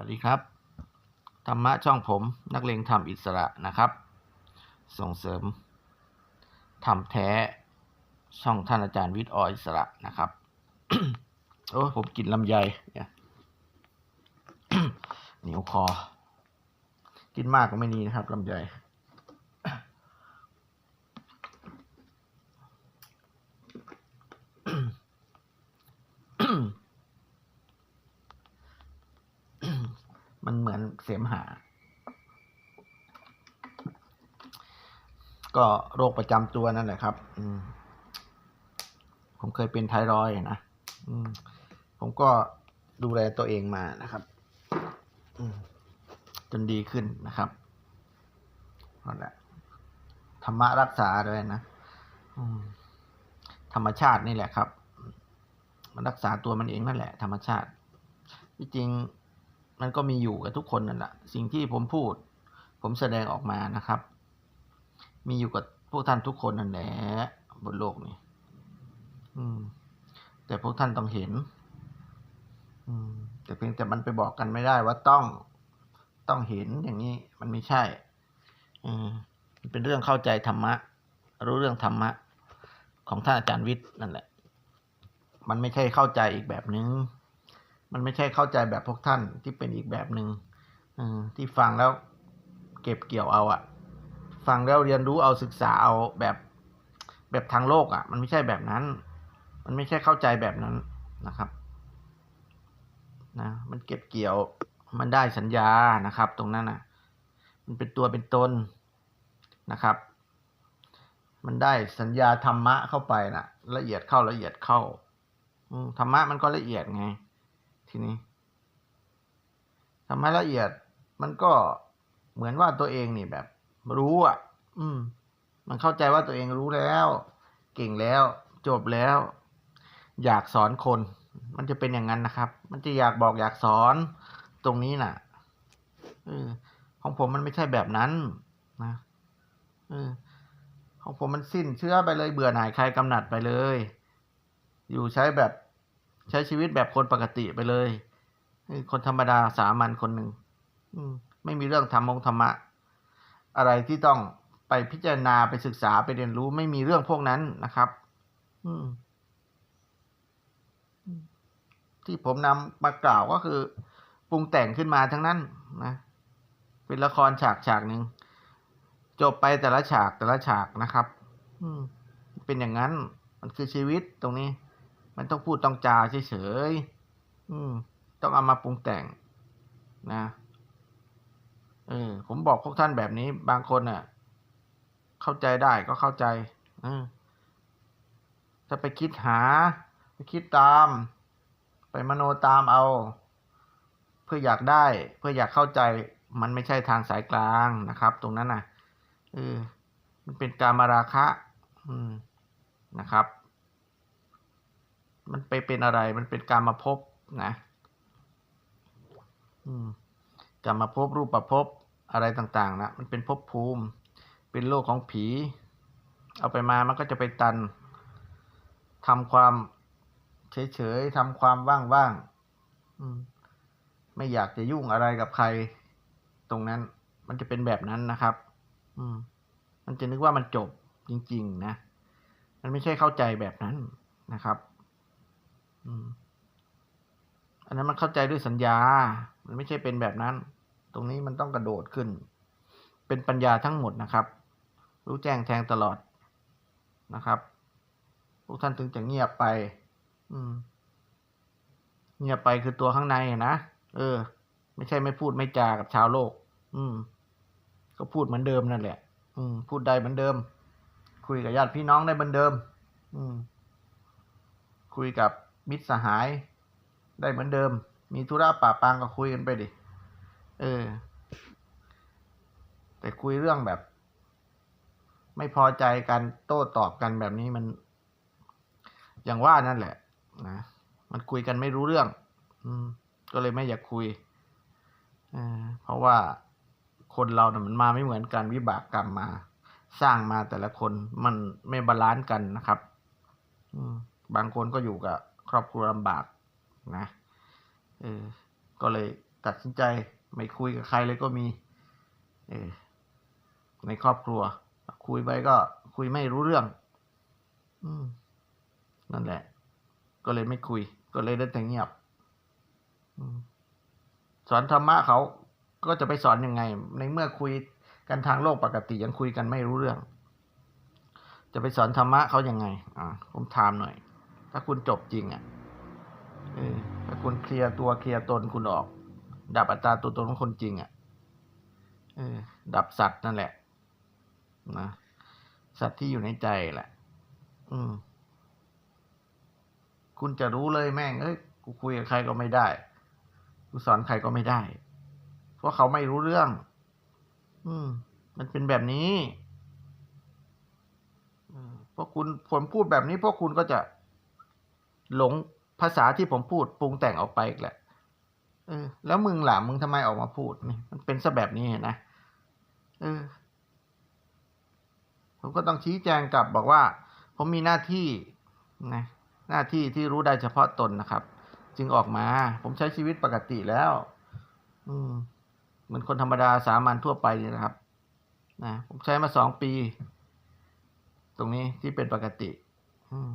วัสดีครับ ธรรมะช่องผมนักเลงธรรมอิสระนะครับ ส่งเสริมธรรมแท้ช่องท่านอาจารย์วิทย์ออิสระนะครับ โอ้ผมกินลำไยเนี่ยเหนียวคอ กินมากก็ไม่ดีนะครับลำไย มัน เสมหะก็โรคประจำตัวนั่นแหละครับผมเคยเป็นไทรอยนะผมก็ดูแลตัวเองมานะครับจนดีขึ้นนะครับนั่นแหละธรรมะรักษาด้วยนะธรรมชาตินี่แหละครับ มันรักษาตัวมันเองนั่นแหละ ธรรมชาติที่จริง มันก็มีอยู่กับทุกคนนั่นแหละ สิ่งที่ผมพูด ผมแสดงออกมานะครับ มีอยู่กับพวกท่านทุกคนนั่นแหละบนโลกนี้อืม แต่พวกท่านต้องเห็น อืม แต่เพียงแต่มันไปบอกกันไม่ได้ว่าต้องต้องเห็นอย่างนี้มันไม่ใช่ อืมเป็นเรื่องเข้าใจธรรมะ รู้เรื่องธรรมะ ของท่านอาจารย์วิทย์นั่นแหละ มันไม่ใช่เข้าใจอีกแบบนึง มันไม่ใช่เข้าใจแบบพวกท่านที่เป็นอีกแบบหนึง่งที่ฟังแล้วเก็บเกี่ยวเอาอะฟังแล้วเรียนรู้เอาศึกษาเอาแบบแบบทางโลกอะมันไม่ใช่แบบนั้น มันไม่ใช่เข้าใจแบบนั้นนะครับนะมันเก็บเกี่ยวมันได้สัญญานะครับ ตรงนั้นนะมันเป็นตัวเป็นตนนะครับ มันได้สัญญาธรรมะเข้าไปนะละเอียดเข้าละเอียดเข้าธรรมะมันก็ละเอียดไง ทีนี้ธรรมะละเอียดมันก็เหมือนว่าตัวเองนี่แบบ รู้อะ อืม มันเข้าใจว่าตัวเองรู้แล้ว เก่งแล้ว จบแล้ว อยากสอนคน มันจะเป็นอย่างนั้นนะครับ มันจะอยากบอกอยากสอนตรงนี้น่ะเออของผมมันไม่ใช่แบบนั้นนะเออของผมมันสิ้นเชื้อไปเลยเบื่อหน่ายใคลายกำหนัดไปเลย อยู่ใช้แบบ ใช้ชีวิตแบบคนปกติไปเลย คนธรรมดาสามัญคนหนึ่งไม่มีเรื่องธรรมงธรรมะ อะไรที่ต้องไปพิจารณาไปศึกษาไปเรียนรู้ไม่มีเรื่องพวกนั้นนะครับที่ผมนำมากล่าวก็คือปรุงแต่งขึ้นมาทั้งนั้นนะเป็นละครฉากฉากหนึ่งจบไปแต่ละฉากแต่ละฉากนะครับ อืมเป็นอย่างนั้น มันคือชีวิตตรงนี้ มันต้องพูดต้องจาเฉยๆอืม ต้องเอามาปรุงแต่ง นะเออผมบอกพวกท่านแบบนี้บางคนน่ะ เข้าใจได้ก็เข้าใจอถ้าไปคิดหา ไปคิดตาม ไปมโนตามเอา เพื่ออยากได้ เพื่ออยากเข้าใจ มันไม่ใช่ทางสายกลางนะครับ ตรงนั้นน่ะเออมันเป็นการมาราคะ อืมนะครับ มันไปเป็นอะไร มันเป็นการมาพบนะการมาพบรูปประพบอะไรต่างๆนะมันเป็นภพภูมิ เป็นโลกของผี เอาไปมามันก็จะไปตันทำความเฉยๆทำความว่างๆไม่อยากจะยุ่งอะไรกับใคร ตรงนั้น มันจะเป็นแบบนั้นนะครับ อืม มันจะนึกว่ามันจบจริง ๆ นะ มันไม่ใช่เข้าใจแบบนั้นนะครับ อันนั้นมันเข้าใจด้วยสัญญา มันไม่ใช่เป็นแบบนั้น ตรงนี้มันต้องกระโดดขึ้น เป็นปัญญาทั้งหมดนะครับ รู้แจ้งแทงตลอดนะครับพวกท่านถึงจะเงียบไป อืม เงียบไปคือตัวข้างในนะ เออ ไม่ใช่ไม่พูดไม่จากับชาวโลก อืม ก็พูดเหมือนเดิมนั่นแหละ อืม พูดได้เหมือนเดิม คุยกับญาติพี่น้องได้เหมือนเดิม อืม คุยกับ มิตรสหาย ได้เหมือนเดิม มีธุระป่าปางก็คุยกันไปดิ เออ แต่คุยเรื่องแบบ ไม่พอใจกันโต้ตอบกันแบบนี้มัน อย่างว่านั่นแหละ นะ มันคุยกันไม่รู้เรื่อง อืม ก็เลยไม่อยากคุยเออเพราะว่าคนเราเนี่ยมันมาไม่เหมือนกันวิบากกรรมมา สร้างมาแต่ละคนมันไม่บาลานซ์กันนะครับอืมบางคนก็อยู่กับ ครอบครัวลำบากนะเออก็เลยตัดสินใจไม่คุยกับใครเลยก็มีเออในครอบครัว คุยไปก็คุยไม่รู้เรื่อง อืมนั่นแหละ ก็เลยไม่คุย ก็เลยได้แต่เงียบอสอนธรรมะเขาก็จะไปสอนยังไง ในเมื่อคุยกันทางโลกปกติยังคุยกันไม่รู้เรื่อง จะไปสอนธรรมะเขายังไง อ่าผมถามหน่อย ถ้าคุณจบจริงอะถ้าคุณเคลียร์ตัวเคลียร์ตนคุณออก ดับอัตราตัวตนของคนจริงอะดับสัตว์นั่นแหละนะสัตว์ที่อยู่ในใจแหละ อืม คุณจะรู้เลยแม่ง เอ้ย กูคุยกับใครก็ไม่ได้ กูสอนใครก็ไม่ได้ เพราะเขาไม่รู้เรื่อง อืม มันเป็นแบบนี้เพราะคุณผมพูดแบบนี้พวกคุณก็จะ หลงภาษาที่ผมพูดปรุงแต่งออกไปอีกแหละเออ แล้วมึงหล่ะมึงทำไมออกมาพูดนี่มันเป็นซะแบบนี้นะเออ ผมก็ต้องชี้แจงกลับบอกว่า ผมมีหน้าที่นะหน้าที่ที่รู้ได้เฉพาะตนนะครับ จึงออกมา ผมใช้ชีวิตปกติแล้ว อืมเหมือนคนธรรมดาสามัญทั่วไปนี่นะครับนะผมใช้มาสองปี ตรงนี้ที่เป็นปกติ อืม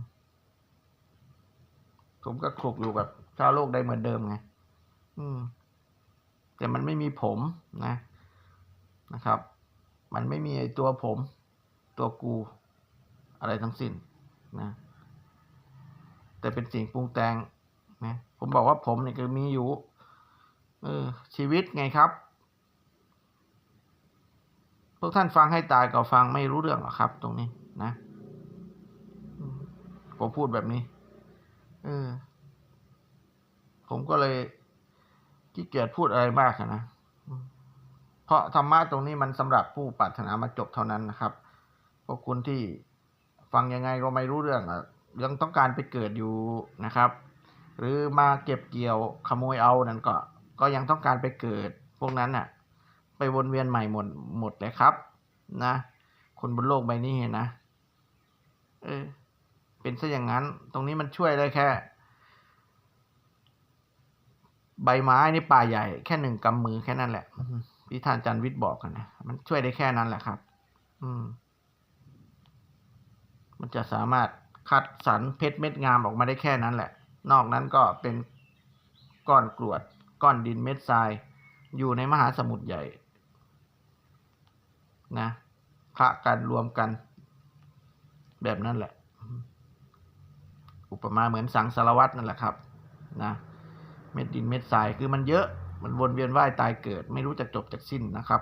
ผมก็คลุกอยู่กับชาวโลกได้เหมือนเดิมไงอืม แต่มันไม่มีผมนะนะครับ มันไม่มีตัวผม ตัวกู อะไรทั้งสิ้นนะ แต่เป็นสิ่งปรุงแต่งนะผมบอกว่าผมเนี่ยคือมีอยู่ เออ ชีวิตไงครับพวกท่านฟังให้ตายก็ฟังไม่รู้เรื่องหรอครับ ตรงนี้นะ ผมพูดแบบนี้ เออ ผมก็เลยขี้เกียจพูดอะไรมากนะ เพราะธรรมะตรงนี้มันสำหรับผู้ปรารถนามาจบเท่านั้นนะครับ พวกคุณที่ฟังยังไงก็ไม่รู้เรื่องอะยังต้องการไปเกิดอยู่นะครับ หรือมาเก็บเกี่ยวขโมยเอานั่นก็ ก็ยังต้องการไปเกิด พวกนั้นน่ะ ไปวนเวียนใหม่หมดหมดเลยครับ นะ คนบนโลกใบนี้นะ เออ เป็นซะอย่างนั้น ตรงนี้มันช่วยได้แค่ ใบไม้นี่ป่าใหญ่แค่หนึ่งกำมือแค่นั้นแหละที่ท่านจันวิทย์บอกกันนะมันช่วยได้แค่นั้นแหละครับ อืม มันจะสามารถคัดสรรเพชรเม็ดงามออกมาได้แค่นั้นแหละ นอกนั้นก็เป็นก้อนกรวด ก้อนดินเม็ดทราย อยู่ในมหาสมุทรใหญ่ นะพระกันรวมกัน แบบนั้นแหละ อุปมาเหมือนสังสารวัตรนั่นแหละครับนะเม็ดดินเม็ดทรายคือมันเยอะมันวนเวียนว่ายตายเกิด ไม่รู้จะจบจากสิ้นนะครับ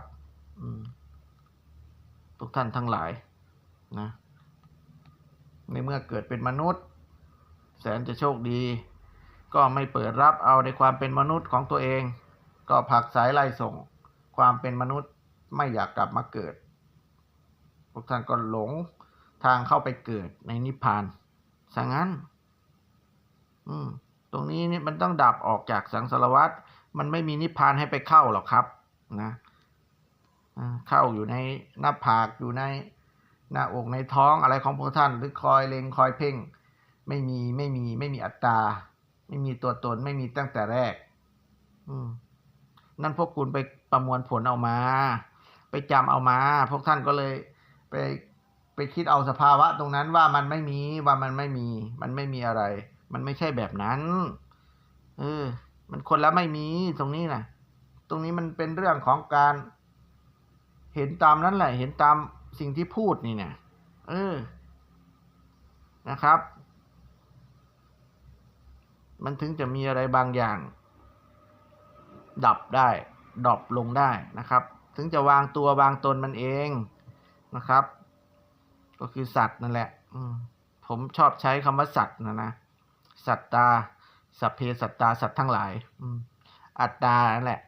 ทุกท่านทั้งหลายนะในเมื่อเกิดเป็นมนุษย์ แสนจะโชคดี ก็ไม่เปิดรับเอาในความเป็นมนุษย์ของตัวเอง ก็ผักสายไล่ส่ง ความเป็นมนุษย์ไม่อยากกลับมาเกิดพวกท่านก็หลงทางเข้าไปเกิดในนิพพานสังงั้น อืม ตรงนี้นี่มันต้องดับออกจากสังสารวัฏมันไม่มีนิพพานให้ไปเข้าหรอกครับ นะเข้าอยู่ในหน้าผากอยู่ในหน้าอกในท้องอะไรของพวกท่านหรือคอยเลงคอยเพ่ง ไม่มีไม่มีไม่มีอัตตา ไม่มีตัวตนไม่มีตั้งแต่แรก อืม นั่นพวกคุณไปประมวลผลเอามา ไปจำเอามา พวกท่านก็เลยไปไปคิดเอาสภาวะตรงนั้นว่ามันไม่มีว่ามันไม่มี มันไม่มีอะไร มันไม่ใช่แบบนั้น เออ มันคนละไม่มีตรงนี้นะตรงนี้มันเป็นเรื่องของการ เห็นตามนั้นแหละ เห็นตามสิ่งที่พูดนี่เนี่ยเออ นะครับ มันถึงจะมีอะไรบางอย่าง ดับได้ดรอปลงได้นะครับ ถึงจะวางตัววางตนมันเองนะครับ ก็คือสัตว์นั่นแหละผมชอบใช้คำว่าสัตว์นะนะ สัตตาสัพเพสัตตาสัตว์ทั้งหลายอัตตานั่นแหละ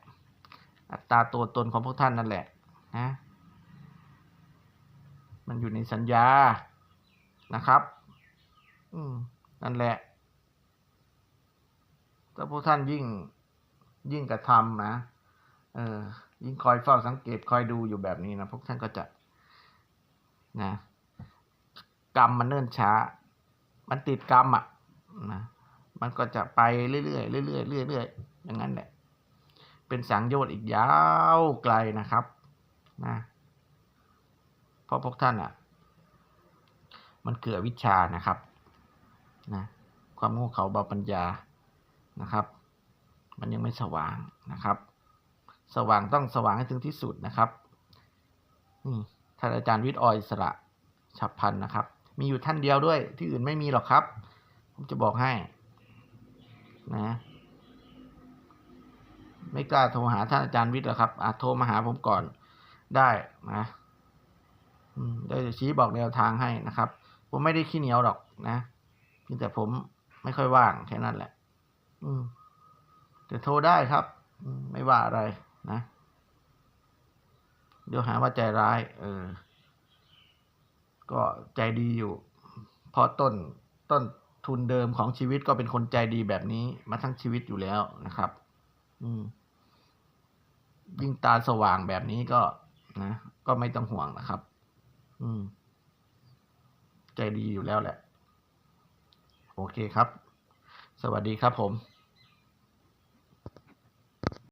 อัตตาตัวตนของพวกท่านนั่นแหละนะมันอยู่ในสัญญานะครับ อืมนั่นแหละถ้าพวกท่านยิ่งยิ่งกระทำนะเออ ยิ่งคอยเฝ้าสังเกตคอยดูอยู่แบบนี้นะพวกท่านก็จะนะกรรมมันเนิ่นช้า มันติดกรรมอะ นะมันก็จะไปเรื่อยๆเรื่อยๆเรื่อยๆอย่างนั้นแหละเป็นสังโยชน์อีกยาวไกลนะครับนะเพราะพวกท่านอะ มันเกลือวิชานะครับนะความโง่เขาเบาปัญญานะครับ มันยังไม่สว่างนะครับ สว่างต้องสว่างให้ถึงที่สุดนะครับนี่ท่านอาจารย์วิทย์ออยอิสระฉับพันนะครับ มีอยู่ท่านเดียวด้วยที่อื่นไม่มีหรอกครับ ผมจะบอกให้ นะ ไม่กล้าโทรหาท่านอาจารย์วิทย์หรอกครับอาจโทรมาหาผมก่อนได้นะได้จะชี้บอกแนวทางให้นะครับ ผมไม่ได้ขี้เหนียวหรอกนะเพียงแต่ผมไม่ค่อยว่างแค่นั้นแหละ อืมแต่โทรได้ครับไม่ว่าอะไรนะ เดี๋ยวหาว่าใจร้าย เออ ก็ใจดีอยู่พราะต้นต้น ทุนเดิมของชีวิตก็เป็นคนใจดีแบบนี้มาทั้งชีวิตอยู่แล้วนะครับ อืม ยิ่งตาสว่างแบบนี้ก็นะก็ไม่ต้องห่วงนะครับ อืม ใจดีอยู่แล้วแหละ โอเคครับ สวัสดีครับผม